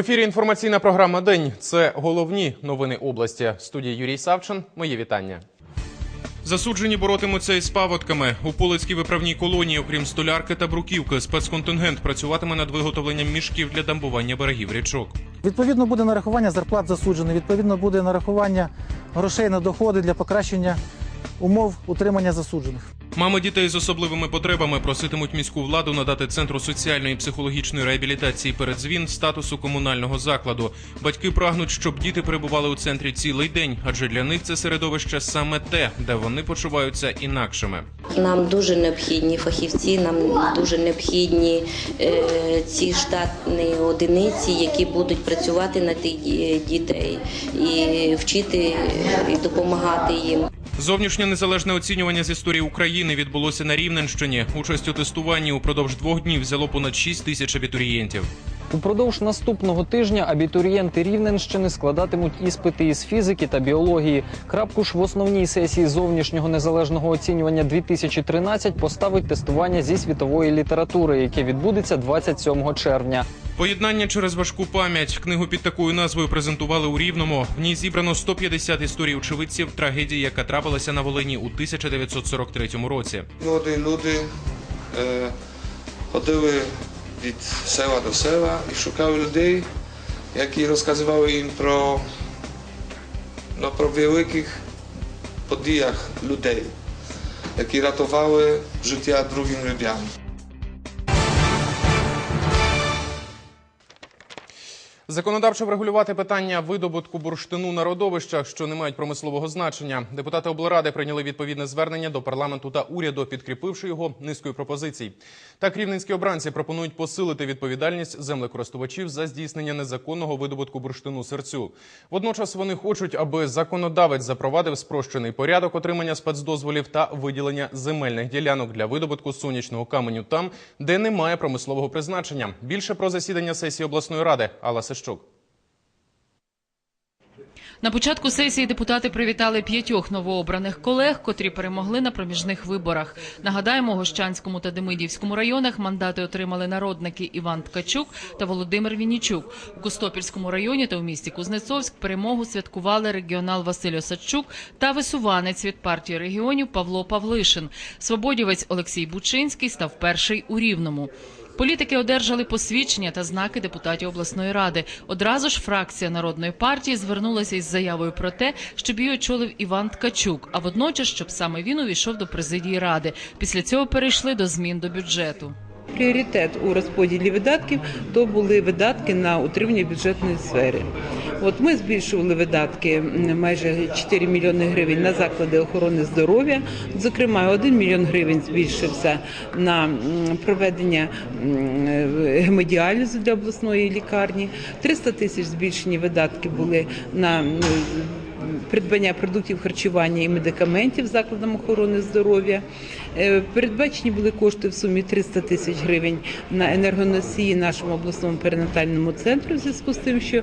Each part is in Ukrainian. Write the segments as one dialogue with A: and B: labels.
A: В ефірі інформаційна програма День. Це головні новини області. Студія Юрій Савчин. Моє вітання. Засуджені боротимуться із паводками. У Полицькій виправній колонії, окрім столярки та бруківки, спецконтингент працюватиме над виготовленням мішків для дамбування берегів річок.
B: Відповідно буде нарахування зарплат засуджених, відповідно буде нарахування грошей на доходи для покращення умов утримання засуджених.
A: Мами дітей з особливими потребами проситимуть міську владу надати центру соціальної і психологічної реабілітації передзвін статусу комунального закладу. Батьки прагнуть, щоб діти перебували у центрі цілий день, адже для них це середовище саме те, де вони почуваються інакшими.
C: Нам дуже необхідні фахівці, нам дуже необхідні е, ці штатні одиниці, які будуть працювати на тих дітей і вчити і допомагати їм.
A: Зовнішнє незалежне оцінювання з історії України відбулося на Рівненщині. Участь у тестуванні упродовж двох днів взяло понад 6 тисяч абітурієнтів.
D: Упродовж наступного тижня абітурієнти Рівненщини складатимуть іспити із фізики та біології. Крапку ж в основній сесії зовнішнього незалежного оцінювання 2013 поставить тестування зі світової літератури, яке відбудеться 27 червня.
A: Поєднання через важку пам'ять. Книгу під такою назвою презентували у Рівному. В ній зібрано 150 історій очевидців трагедії, яка трапилася на Волині у 1943 році.
E: Młodzi ludy e, chodziły від села до села і шукали людей, які розказували їм про, ну, про великих подіях людей, які рятували життя другим людям.
A: Законодавчо врегулювати питання видобутку бурштину на родовищах, що не мають промислового значення. Депутати облради прийняли відповідне звернення до парламенту та уряду, підкріпивши його низкою пропозицій. Так рівненські обранці пропонують посилити відповідальність землекористувачів за здійснення незаконного видобутку бурштину серцю. Водночас вони хочуть, аби законодавець запровадив спрощений порядок отримання спецдозволів та виділення земельних ділянок для видобутку сонячного каменю там, де немає промислового призначення. Більше про засідання сесії обласної ради Алла Сещук.
F: На початку сесії депутати привітали п'ятьох новообраних колег, котрі перемогли на проміжних виборах. Нагадаємо, Гощанському та Демидівському районах мандати отримали народники Іван Ткачук та Володимир Вінічук. У Костопільському районі та у місті Кузнецовськ перемогу святкували регіонал Василь Осадчук та висуванець від партії регіонів Павло Павлишин. Свободівець Олексій Бучинський став перший у Рівному. Політики одержали посвідчення та знаки депутатів обласної ради. Одразу ж фракція народної партії звернулася із заявою про те, щоб її очолив Іван Ткачук, а водночас, щоб саме він увійшов до президії ради. Після цього перейшли до змін до бюджету.
G: Пріоритет у розподілі видатків то були видатки на утримання бюджетної сфери. От ми збільшували видатки майже 4 мільйони гривень на заклади охорони здоров'я. Зокрема, 1 мільйон гривень збільшився на проведення е, гемодіалізу для обласної лікарні. 300 тисяч збільшені видатки були на придбання продуктів харчування і медикаментів закладам охорони здоров'я. Е, Передбачені були кошти в сумі 300 тисяч гривень на енергоносії нашому обласному перинатальному центру в зв'язку з тим, що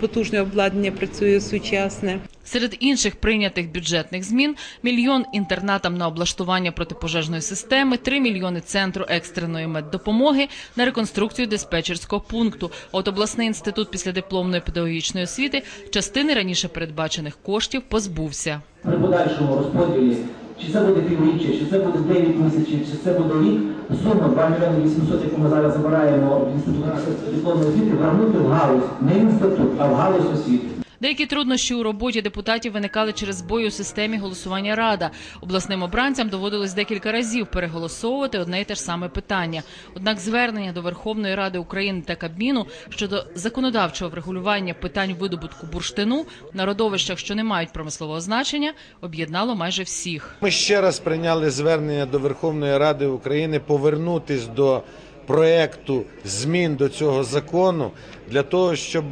G: потужне обладнання працює сучасне.
F: Серед інших прийнятих бюджетних змін мільйон інтернатам на облаштування протипожежної системи, 3 мільйони центру екстреної меддопомоги на реконструкцію диспетчерського пункту. От обласний інститут післядипломної педагогічної освіти частини раніше передбачених коштів позбувся.
H: при подальшому розподілі, чи це буде півріччя, чи це буде 9 місяців, чи це буде рік, сума 2 мільйони 800, яку ми зараз забираємо в інститут дипломної освіти, вернути в галузь, не інститут, а в галузь освіти.
F: Деякі труднощі у роботі депутатів виникали через збої у системі голосування рада. Обласним обранцям доводилось декілька разів переголосовувати одне й те ж саме питання. Однак звернення до Верховної Ради України та Кабміну щодо законодавчого врегулювання питань видобутку бурштину на родовищах, що не мають промислового значення, об'єднало майже всіх.
I: Ми ще раз прийняли звернення до Верховної Ради України повернутись до проекту змін до цього закону для того, щоб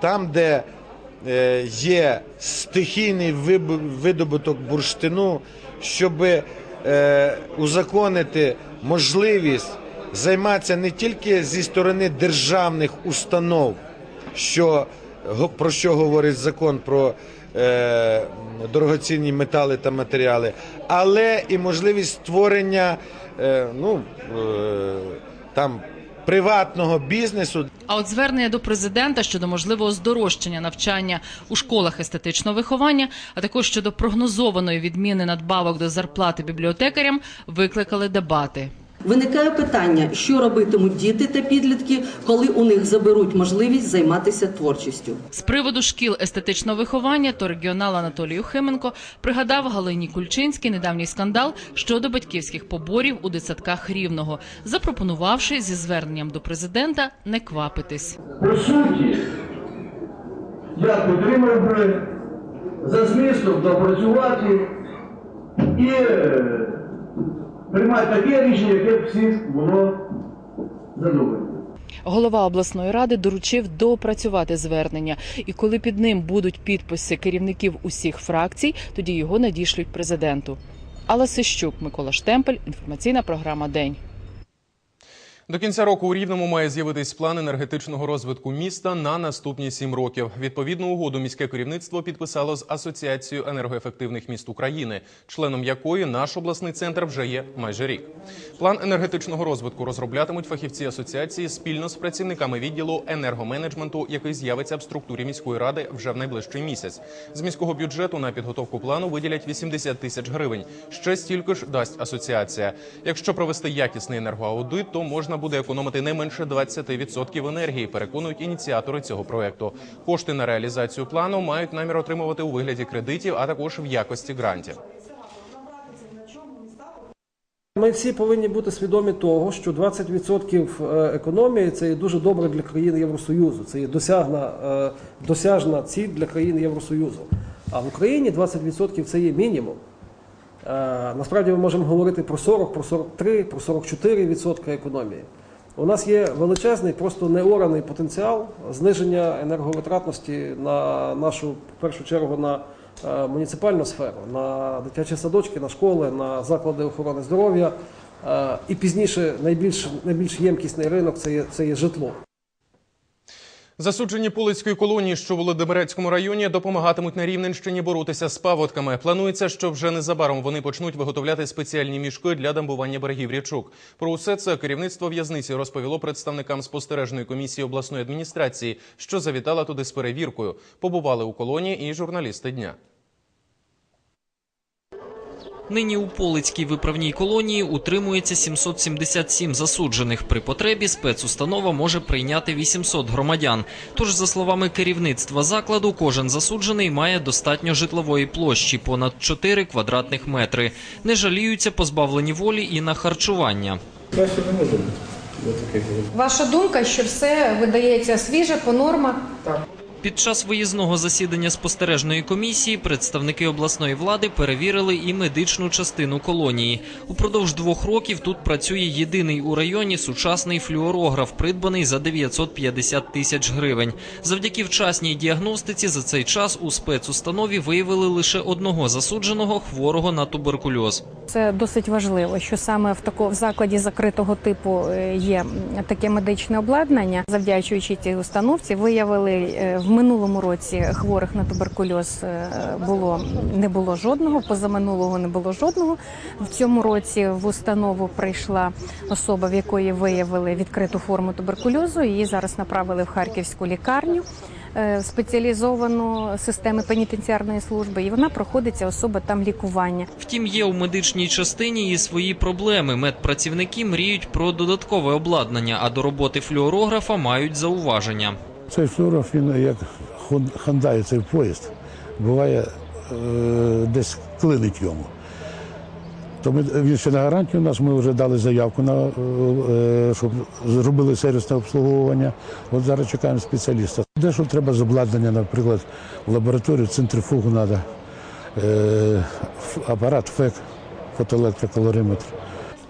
I: там, де е, є стихійний видобуток бурштину, щоб е, узаконити можливість займатися не тільки зі сторони державних установ, що про що говорить закон про е, дорогоцінні метали та матеріали, але і можливість створення е, ну, е, там приватного бізнесу.
F: А от звернення до президента щодо можливого здорожчання навчання у школах естетичного виховання, а також щодо прогнозованої відміни надбавок до зарплати бібліотекарям, викликали дебати.
J: Виникає питання, що робитимуть діти та підлітки, коли у них заберуть можливість займатися творчістю.
F: З приводу шкіл естетичного виховання то регіонал Анатолій Юхименко пригадав Галині Кульчинський недавній скандал щодо батьківських поборів у дитсадках Рівного, запропонувавши зі зверненням до президента не квапитись.
H: По суті, я підтримав би за змістом допрацювати і приймати таке рішення, яке всіх було задоволено.
F: Голова обласної ради доручив доопрацювати звернення, і коли під ним будуть підписи керівників усіх фракцій, тоді його надішлють президенту. Алла Сищук, Микола Штемпель, інформаційна програма День.
A: До кінця року у Рівному має з'явитись план енергетичного розвитку міста на наступні сім років. Відповідну угоду міське керівництво підписало з Асоціацією енергоефективних міст України, членом якої наш обласний центр вже є майже рік. План енергетичного розвитку розроблятимуть фахівці асоціації спільно з працівниками відділу енергоменеджменту, який з'явиться в структурі міської ради вже в найближчий місяць. З міського бюджету на підготовку плану виділять 80 тисяч гривень. Ще стільки ж дасть асоціація. Якщо провести якісний енергоаудит, то можна буде економити не менше 20% енергії. Переконують ініціатори цього проекту. Кошти на реалізацію плану мають намір отримувати у вигляді кредитів, а також в якості грантів.
K: Ми всі повинні бути свідомі того, що 20% економії це є дуже добре для країн Євросоюзу. Це є досягна, е, досяжна ціль для країн Євросоюзу. А в Україні 20% це є мінімум. Е, Насправді ми можемо говорити про 40, про 43, про 44% економії. У нас є величезний, просто неораний потенціал зниження енерговитратності на нашу, в першу чергу, на е, муніципальну сферу, на дитячі садочки, на школи, на заклади охорони здоров'я. Е, І пізніше найбільш, найбільш ємкісний ринок це є, це є житло.
A: Засуджені полицької колонії, що в Володимирецькому районі, допомагатимуть на Рівненщині боротися з паводками. Планується, що вже незабаром вони почнуть виготовляти спеціальні мішки для дамбування берегів річок. Про усе це керівництво в'язниці розповіло представникам спостережної комісії обласної адміністрації, що завітала туди з перевіркою. Побували у колонії і журналісти дня.
D: Нині у Полицькій виправній колонії утримується 777 засуджених. При потребі спецустанова може прийняти 800 громадян. Тож, за словами керівництва закладу, кожен засуджений має достатньо житлової площі понад 4 квадратних метри. Не жаліються позбавлені волі і на харчування.
L: Ваша думка, що все видається свіже по нормах?
D: Під час виїзного засідання спостережної комісії представники обласної влади перевірили і медичну частину колонії. Упродовж двох років тут працює єдиний у районі сучасний флюорограф, придбаний за 950 тисяч гривень. Завдяки вчасній діагностиці за цей час у спецустанові виявили лише одного засудженого хворого на туберкульоз.
L: Це досить важливо, що саме в такому закладі закритого типу е, є таке медичне обладнання. Завдячуючи цій установці, виявили е, в минулому році хворих на туберкульоз е, було не було жодного. Позаминулого не було жодного. В цьому році в установу прийшла особа, в якої виявили відкриту форму туберкульозу. Її зараз направили в харківську лікарню. е, Спеціалізовану системи пенітенціарної служби, і вона проходиться особа там лікування.
D: Втім, є у медичній частині і свої проблеми. Медпрацівники мріють про додаткове обладнання, а до роботи флюорографа мають зауваження.
M: Цей флюоров, він як хандає цей поїзд, буває е, десь клинить йому. То ми, він ще на гарантію у нас, ми вже дали заявку, на, е, щоб зробили сервісне обслуговування. От зараз чекаємо спеціаліста. Дещо треба з обладнання, наприклад, в лабораторію, центрифугу треба, апарат ФЕК, фотоелектрокалориметр.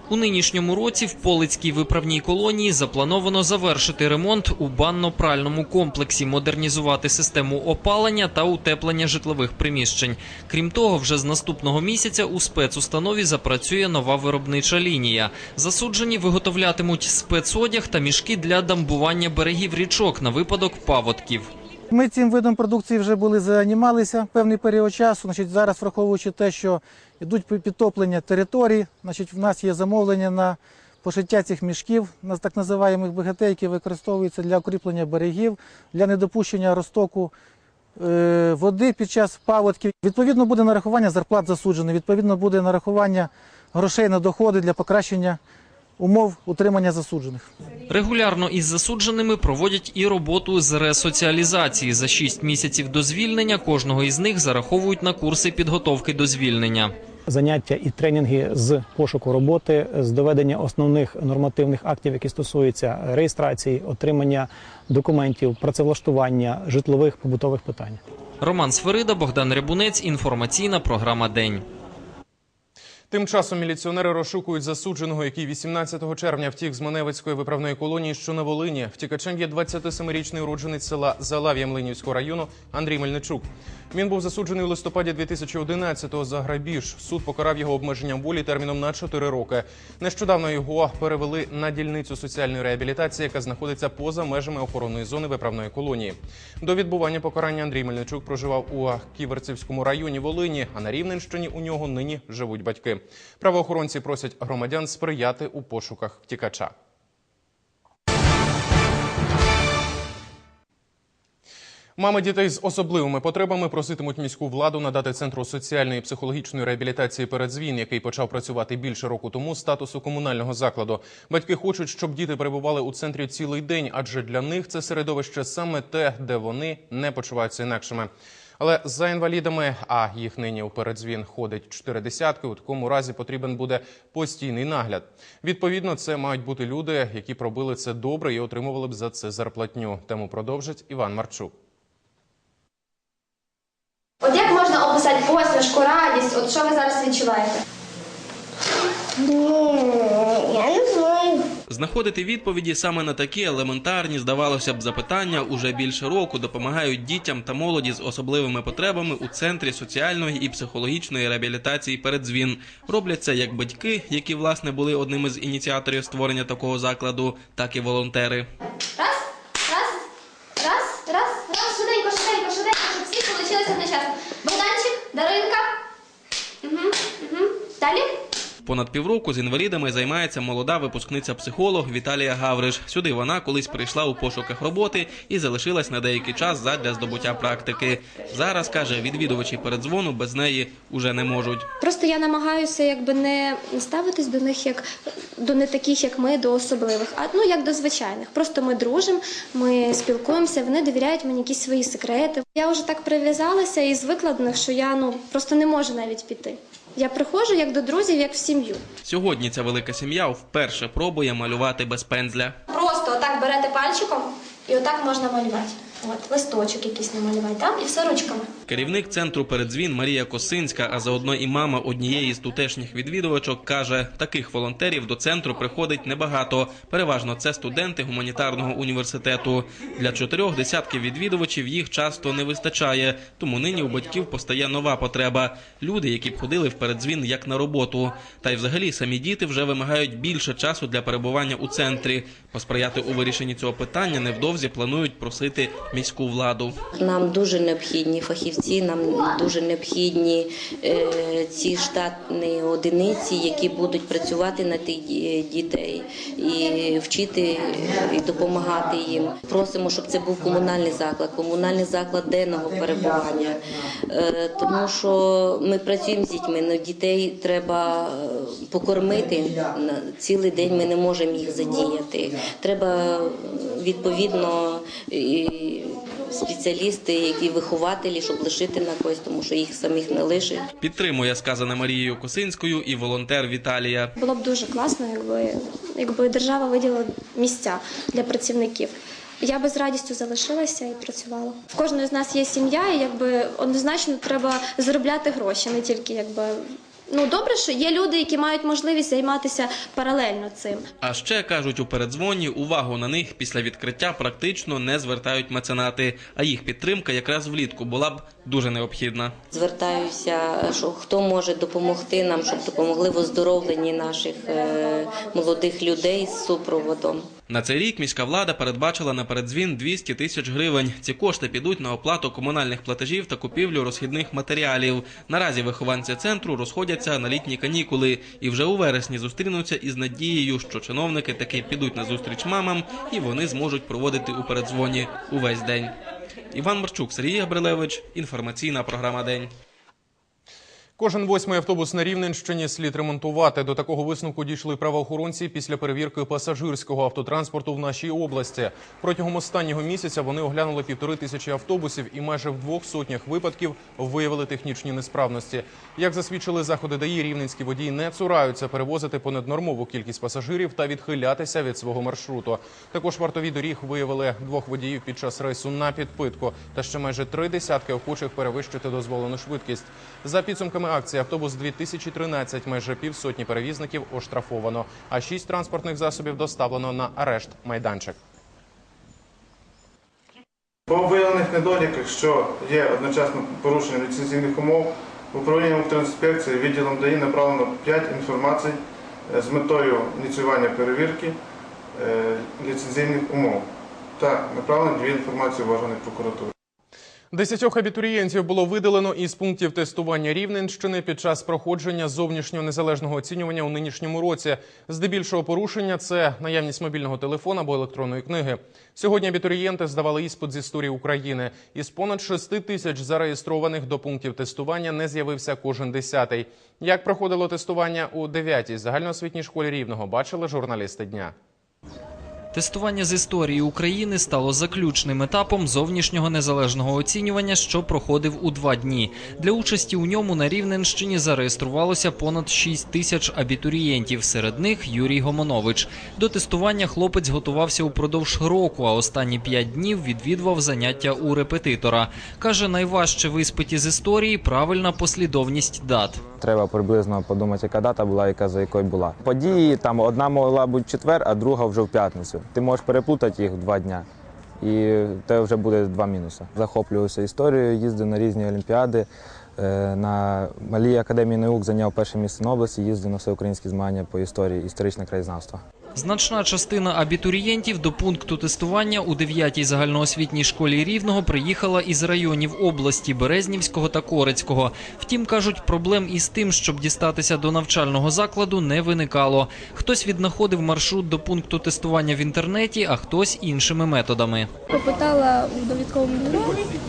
D: У нинішньому році в Полицькій виправній колонії заплановано завершити ремонт у банно-пральному комплексі, модернізувати систему опалення та утеплення житлових приміщень. Крім того, вже з наступного місяця у спецустанові запрацює нова виробнича лінія. Засуджені виготовлятимуть спецодяг та мішки для дамбування берегів річок на випадок паводків.
B: Ми цим видом продукції вже були займалися певний період часу. Значить, зараз, враховуючи те, що йдуть підтоплення територій, значить, в нас є замовлення на пошиття цих мішків, нас так називаємо БГТ, які використовуються для укріплення берегів, для недопущення розтоку е, води під час паводків. Відповідно буде нарахування зарплат засуджених, відповідно буде нарахування грошей на доходи для покращення умов утримання засуджених.
D: Регулярно із засудженими проводять і роботу з ресоціалізації. За 6 місяців до звільнення кожного із них зараховують на курси підготовки до звільнення.
N: заняття і тренінги з пошуку роботи, з доведення основних нормативних актів, які стосуються реєстрації, отримання документів, працевлаштування, житлових побутових питань.
D: Роман Сферида, Богдан Рябунець. Інформаційна програма День.
A: Тим часом міліціонери розшукують засудженого, який 18 червня втік з Маневицької виправної колонії, що на Волині. Втікачем є 27-річний уродженець села Залав'я Млинівського району Андрій Мельничук. Він був засуджений у листопаді 2011-го за грабіж. Суд покарав його обмеженням волі терміном на 4 роки. Нещодавно його перевели на дільницю соціальної реабілітації, яка знаходиться поза межами охоронної зони виправної колонії. До відбування покарання Андрій Мельничук проживав у Ківерцівському районі Волині, а на Рівненщині у нього нині живуть батьки. Правоохоронці просять громадян сприяти у пошуках втікача. Мами дітей з особливими потребами проситимуть міську владу надати центру соціальної і психологічної реабілітації передзвін, який почав працювати більше року тому, статусу комунального закладу. Батьки хочуть, щоб діти перебували у центрі цілий день, адже для них це середовище саме те, де вони не почуваються інакшими. Але за інвалідами, а їх нині у передзвін ходить чотири десятки. У такому разі потрібен буде постійний нагляд. Відповідно, це мають бути люди, які пробили це добре і отримували б за це зарплатню. Тему продовжить Іван Марчук.
O: От як можна описати посмішку, радість? От що ви зараз відчуваєте?
P: Я не знаю.
Q: Знаходити відповіді саме на такі елементарні, здавалося б, запитання уже більше року допомагають дітям та молоді з особливими потребами у центрі соціальної і психологічної реабілітації передзвін. Роблять це як батьки, які власне були одними з ініціаторів створення такого закладу, так і волонтери.
O: Раз, раз, раз, раз, раз, швиденько, швиденько, швиденько, щоб всі получилися одночасно. Богданчик, Даринка. Угу, угу. Далі.
Q: Понад півроку з інвалідами займається молода випускниця-психолог Віталія Гавриш. Сюди вона колись прийшла у пошуках роботи і залишилась на деякий час задля здобуття практики. Зараз каже, відвідувачі передзвону без неї уже не можуть.
O: Просто я намагаюся якби не ставитись до них як до не таких, як ми, до особливих, а ну як до звичайних. Просто ми дружимо, ми спілкуємося, вони довіряють мені якісь свої секрети. Я вже так прив'язалася і звикла що я ну просто не можу навіть піти. Я приходжу як до друзів, як в сім'ю.
Q: Сьогодні ця велика сім'я вперше пробує малювати без пензля.
O: Просто отак берете пальчиком і отак можна малювати. Листочок якийсь намалювати, там і все ручками.
Q: Керівник центру передзвін Марія Косинська, а заодно і мама однієї з тутешніх відвідувачок, каже, таких волонтерів до центру приходить небагато. Переважно це студенти гуманітарного університету. Для чотирьох десятків відвідувачів їх часто не вистачає. Тому нині у батьків постає нова потреба. Люди, які б ходили в передзвін як на роботу. Та й взагалі самі діти вже вимагають більше часу для перебування у центрі. Посприяти у вирішенні цього питання невдовзі планують просити міську владу.
C: Нам дуже необхідні фахівці, нам дуже необхідні е, ці штатні одиниці, які будуть працювати на тих дітей і вчити і допомагати їм. Просимо, щоб це був комунальний заклад, комунальний заклад денного перебування, Е, тому що ми працюємо з дітьми, але дітей треба е, покормити цілий день. Ми не можемо їх задіяти. Треба відповідно спеціалісти, які вихователі, щоб лишити на когось, тому що їх самих не лишить.
Q: Підтримує сказане Марією Косинською і волонтер Віталія.
O: Було б дуже класно, якби, якби держава виділила місця для працівників. Я би з радістю залишилася і працювала. В кожної з нас є сім'я, і якби однозначно треба заробляти гроші, не тільки якби. Ну добре, що є люди, які мають можливість займатися паралельно цим.
Q: А ще кажуть у передзвоні, увагу на них після відкриття практично не звертають меценати. А їх підтримка якраз влітку була б дуже необхідна.
C: Звертаюся, що хто може допомогти нам, щоб допомогли в оздоровленні наших е, молодих людей з супроводом.
Q: На цей рік міська влада передбачила на передзвін 200 тисяч гривень. Ці кошти підуть на оплату комунальних платежів та купівлю розхідних матеріалів. Наразі вихованці центру розходяться на літні канікули і вже у вересні зустрінуться із надією, що чиновники таки підуть на зустріч мамам і вони зможуть проводити у передзвоні увесь день. Іван Марчук, Сергій Габрилевич, інформаційна програма День.
A: Кожен восьмий автобус на Рівненщині слід ремонтувати. До такого висновку дійшли правоохоронці після перевірки пасажирського автотранспорту в нашій області. Протягом останнього місяця вони оглянули півтори тисячі автобусів і майже в двох сотнях випадків виявили технічні несправності. Як засвідчили заходи ДАІ, рівненські водії не цураються перевозити понаднормову кількість пасажирів та відхилятися від свого маршруту. Також вартові доріг виявили двох водіїв під час рейсу на підпитку та ще майже три десятки охочих перевищити дозволену швидкість. За підсумками акції автобус 2013 майже півсотні перевізників оштрафовано, а шість транспортних засобів доставлено на арешт майданчик.
R: По виявлених недоліках, що є одночасно порушення ліцензійних умов, управлінням Укрінспекції відділом ДАІ направлено 5 інформацій е, з метою ініціювання перевірки е, ліцензійних умов та направлено дві інформації в органи прокуратури.
A: Десятьох абітурієнтів було видалено із пунктів тестування Рівненщини під час проходження зовнішнього незалежного оцінювання у нинішньому році. Здебільшого порушення це наявність мобільного телефона або електронної книги. Сьогодні абітурієнти здавали іспит з історії України. Із понад 6 тисяч зареєстрованих до пунктів тестування не з'явився кожен десятий. Як проходило тестування у 9-й загальноосвітній школі Рівного, бачили журналісти дня.
D: Тестування з історії України стало заключним етапом зовнішнього незалежного оцінювання, що проходив у два дні. Для участі у ньому на Рівненщині зареєструвалося понад 6 тисяч абітурієнтів. Серед них Юрій Гомонович. До тестування хлопець готувався упродовж року, а останні 5 днів відвідував заняття у репетитора. Каже, найважче в іспиті з історії правильна послідовність дат.
S: Треба приблизно подумати, яка дата була, яка за якою була. Події там одна могла бути четвер, а друга вже в п'ятницю. Ти можеш переплутати їх два дня, і те вже буде два мінуси. Захоплююся історією, їздив на різні олімпіади. Е, На малій академії наук зайняв перше місце на області, їздив на всеукраїнські змагання по історії, історичне краєзнавство.
D: Значна частина абітурієнтів до пункту тестування у 9-й загальноосвітній школі Рівного приїхала із районів області Березнівського та Корецького. Втім, кажуть, проблем із тим, щоб дістатися до навчального закладу, не виникало. Хтось віднаходив маршрут до пункту тестування в інтернеті, а хтось іншими методами.
T: Попитала у довідковому бюро,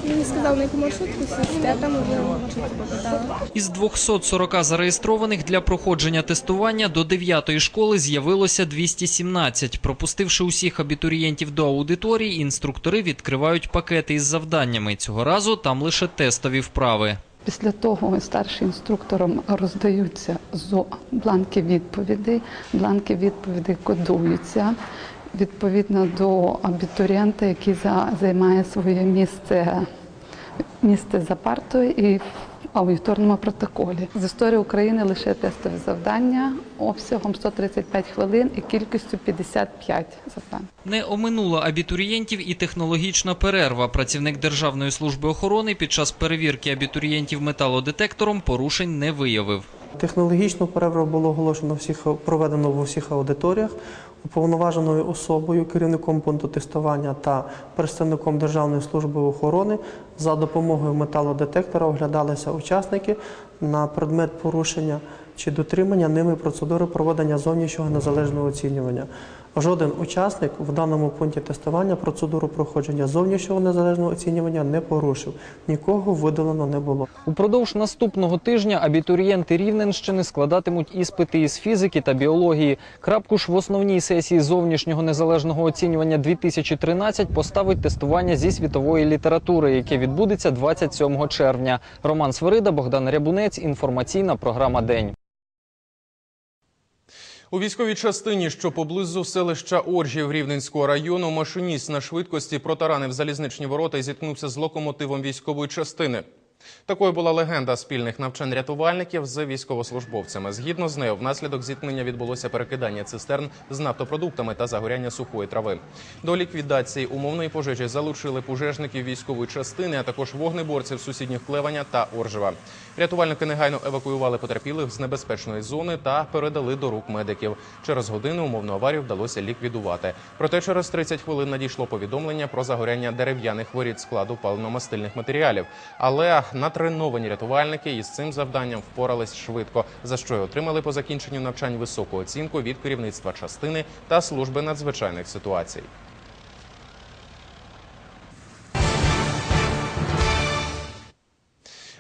T: мені сказав, на яку маршрутку сісти, а там вже маршрутку попитала.
D: Із 240 зареєстрованих для проходження тестування до 9-ї школи з'явилося 217. Пропустивши усіх абітурієнтів до аудиторії, інструктори відкривають пакети із завданнями. Цього разу там лише тестові вправи.
U: Після того старшим інструкторам роздаються бланки відповідей. Бланки відповідей кодуються відповідно до абітурієнта, який займає своє місце, місце за партою і в аудиторному протоколі. З історії України лише тестові завдання обсягом 135 хвилин і кількістю 55 завдань.
D: Не оминула абітурієнтів і технологічна перерва. Працівник Державної служби охорони під час перевірки абітурієнтів металодетектором порушень не виявив.
V: Технологічну перерву було оголошено всіх проведено в усіх аудиторіях. Уповноваженою особою, керівником пункту тестування та представником Державної служби охорони за допомогою металодетектора оглядалися учасники на предмет порушення чи дотримання ними процедури проведення зовнішнього незалежного оцінювання. Жоден учасник в даному пункті тестування процедуру проходження зовнішнього незалежного оцінювання не порушив. Нікого видалено не було.
D: Упродовж наступного тижня абітурієнти Рівненщини складатимуть іспити із фізики та біології. Крапку ж в основній сесії зовнішнього незалежного оцінювання 2013 поставить тестування зі світової літератури, яке відбудеться 27 червня. Роман Свирида, Богдан Рябунець. Інформаційна програма День.
A: У військовій частині, що поблизу селища Оржів Рівненського району, машиніст на швидкості протаранив залізничні ворота і зіткнувся з локомотивом військової частини. Такою була легенда спільних навчань рятувальників з військовослужбовцями. Згідно з нею, внаслідок зіткнення відбулося перекидання цистерн з нафтопродуктами та загоряння сухої трави. До ліквідації умовної пожежі залучили пожежників військової частини, а також вогнеборців сусідніх Клеваня та Оржева. Рятувальники негайно евакуювали потерпілих з небезпечної зони та передали до рук медиків. Через годину умовну аварію вдалося ліквідувати. Проте через 30 хвилин надійшло повідомлення про загоряння дерев'яних воріт складу паливно-мастильних матеріалів. Але натреновані рятувальники із цим завданням впорались швидко, за що й отримали по закінченню навчань високу оцінку від керівництва частини та служби надзвичайних ситуацій.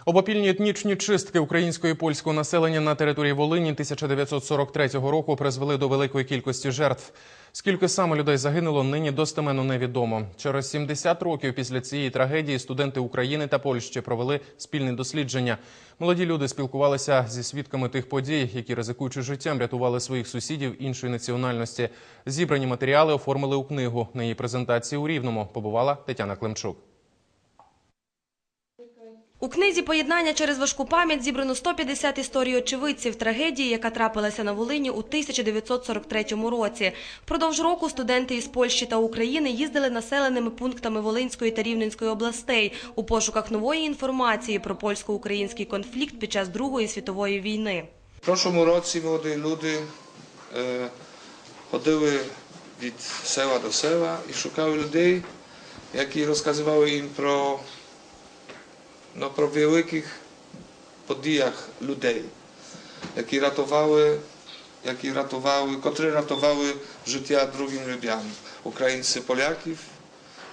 A: Обопільні етнічні чистки українського і польського населення на території Волині 1943 року призвели до великої кількості жертв. Скільки саме людей загинуло, нині достеменно невідомо. Через 70 років після цієї трагедії студенти України та Польщі провели спільне дослідження. Молоді люди спілкувалися зі свідками тих подій, які ризикуючи життям, рятували своїх сусідів іншої національності. Зібрані матеріали оформили у книгу. На її презентації у Рівному побувала Тетяна Климчук.
W: У книзі «Поєднання через важку пам'ять» зібрано 150 історій очевидців трагедії, яка трапилася на Волині у 1943 році. Впродовж року студенти із Польщі та України їздили населеними пунктами Волинської та Рівненської областей у пошуках нової інформації про польсько-український конфлікт під час Другої світової війни.
X: В прошлому році молоді люди е, ходили від села до села і шукали людей, які розказували їм про, ну, про великих подіях людей, які рятували, які рятували, котрі рятували життя другим людям, українці поляків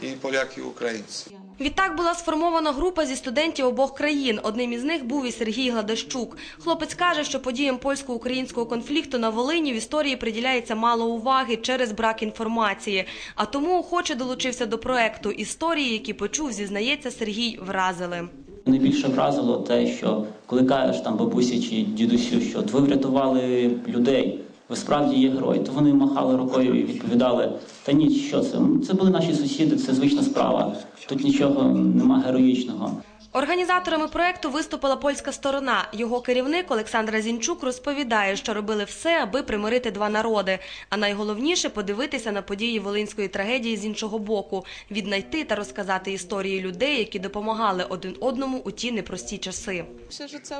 X: і поляки українці.
W: Відтак була сформована група зі студентів обох країн. Одним із них був і Сергій Гладащук. Хлопець каже, що подіям польсько-українського конфлікту на Волині в історії приділяється мало уваги через брак інформації. А тому охоче долучився до проекту. Історії, які почув, зізнається Сергій, вразили.
Y: Найбільше вразило те, що коли кажеш там бабусі чи дідусю, що от ви врятували людей, ви справді є герой, то вони махали рукою і відповідали: та ні, що це? Це були наші сусіди, це звична справа. Тут нічого нема героїчного.
W: Організаторами проекту виступила польська сторона. Його керівник Олександр Зінчук розповідає, що робили все, аби примирити два народи. А найголовніше подивитися на події волинської трагедії з іншого боку, віднайти та розказати історії людей, які допомагали один одному у ті непрості часи.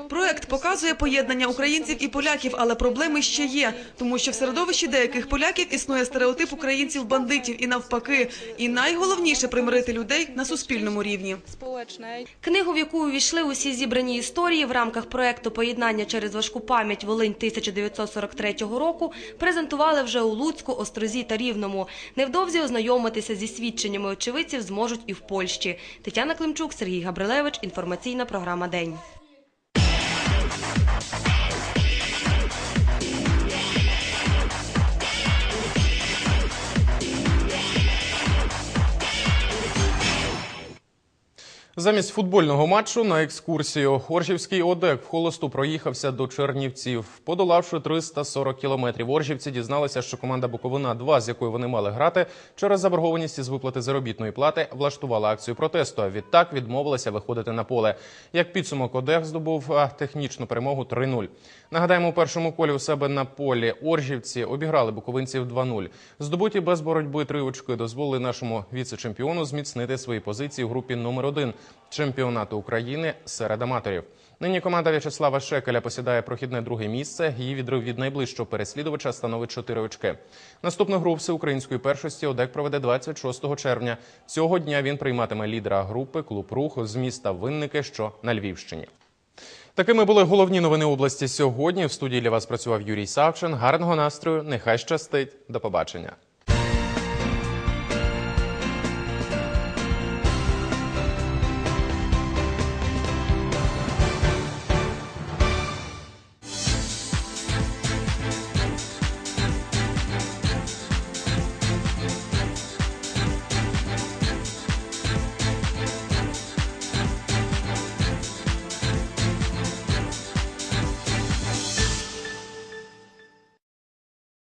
Z: Проект показує поєднання українців і поляків, але проблеми ще є, тому що в середовищі деяких поляків існує стереотип українців-бандитів і навпаки. І найголовніше примирити людей на суспільному рівні.
W: Книгу, в яку увійшли усі зібрані історії в рамках проекту «Поєднання через важку пам'ять Волинь 1943 року, презентували вже у Луцьку, Острозі та Рівному. Невдовзі ознайомитися зі свідченнями очевидців зможуть і в Польщі. Тетяна Климчук, Сергій Габрилевич. Інформаційна програма «День».
A: Замість футбольного матчу на екскурсію Оржівський ОДЕК в холосту проїхався до Чернівців. Подолавши 340 кілометрів, Оржівці дізналися, що команда Буковина-2, з якою вони мали грати, через заборгованість із виплати заробітної плати влаштувала акцію протесту. А відтак відмовилася виходити на поле. Як підсумок, ОДЕК здобув технічну перемогу 3-0. Нагадаємо, у першому колі у себе на полі Оржівці обіграли буковинців 2-0. Здобуті без боротьби три очки дозволили нашому віце-чемпіону зміцнити свої позиції у групі номер 1 чемпіонату України серед аматорів. Нині команда В'ячеслава Шекеля посідає прохідне друге місце. Її відрив від найближчого переслідувача становить 4 очки. Наступну гру всеукраїнської першості ОДЕК проведе 26 червня. Цього дня він прийматиме лідера групи клуб рух з міста Винники, що на Львівщині. Такими були головні новини області сьогодні. В студії для вас працював Юрій Савчин. Гарного настрою. Нехай щастить. До побачення.